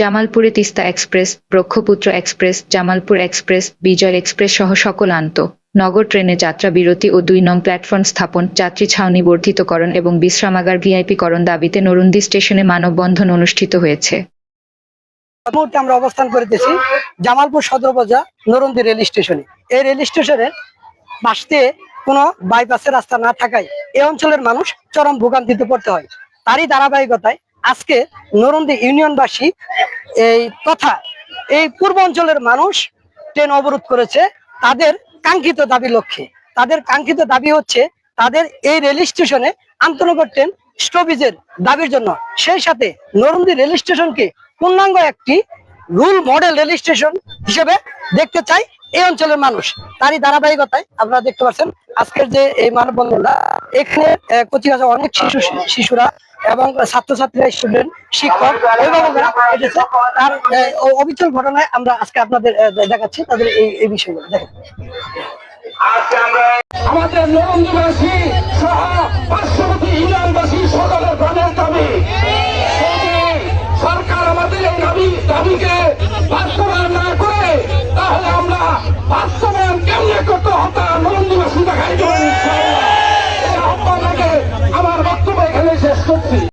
জামালপুরে Teesta express, Brahmaputra express, Jamalpur express, Bijoy express সহ সকল আন্ত। নগর ট্রেনে যাত্রা বিরতি ও দুই নং প্ল্যাটফর্ম স্থাপন, যাত্রী ছাউনি বর্ধিতকরণ এবং বিশ্রামাগার ভিআইপিকরণ দাবিতে নরুন্দি স্টেশনে মানববন্ধন অনুষ্ঠিত হয়েছে। মুহূর্তে আমরা অবস্থান করিতেছি জামালপুর সদর বাজার নরন্দি রেল স্টেশনে। এই রেল স্টেশনের বাসতে কোনো বাইপাসের রাস্তা না থাকায় এই অঞ্চলের মানুষ চরম ভোগান্তিতে পড়তে হয়। তারই ধারাবাহিকতায় আজকে নরন্দি ইউনিয়নবাসী এই তথা এই পূর্ব অঞ্চলের মানুষ ট্রেন অবরোধ করেছে। তাদের কাঙ্ক্ষিত দাবি লক্ষ্যে। তাদের কাঙ্ক্ষিত দাবি হচ্ছে তাদের এই রেল স্টেশনে আন্তনগর ট্রেন স্টপেজের দাবির জন্য। সেই সাথে নরন্দি রেল স্টেশনকে পূর্ণাঙ্গ একটি রুল মডেল রেল স্টেশন হিসেবে দেখতে চাই এই অঞ্চলের মানুষ। তারই ধারাবাহিকতায় আপনারা দেখতে পাচ্ছেন আজকের যে এই মানববন্ধনটা, এখানে কচিকাঁচা অনেক শিশু, শিশুরা এবং ছাত্রছাত্রীরা স্টুডেন্ট শিক্ষক, অভিভাবকরা এসেছে। তার অবিচল ঘটনায় আমরা আজকে আপনাদের দেখাচ্ছি তাদের এই এই বিষয়গুলো। দেখেন। আমাদের পার্শ্ববর্তী 스커트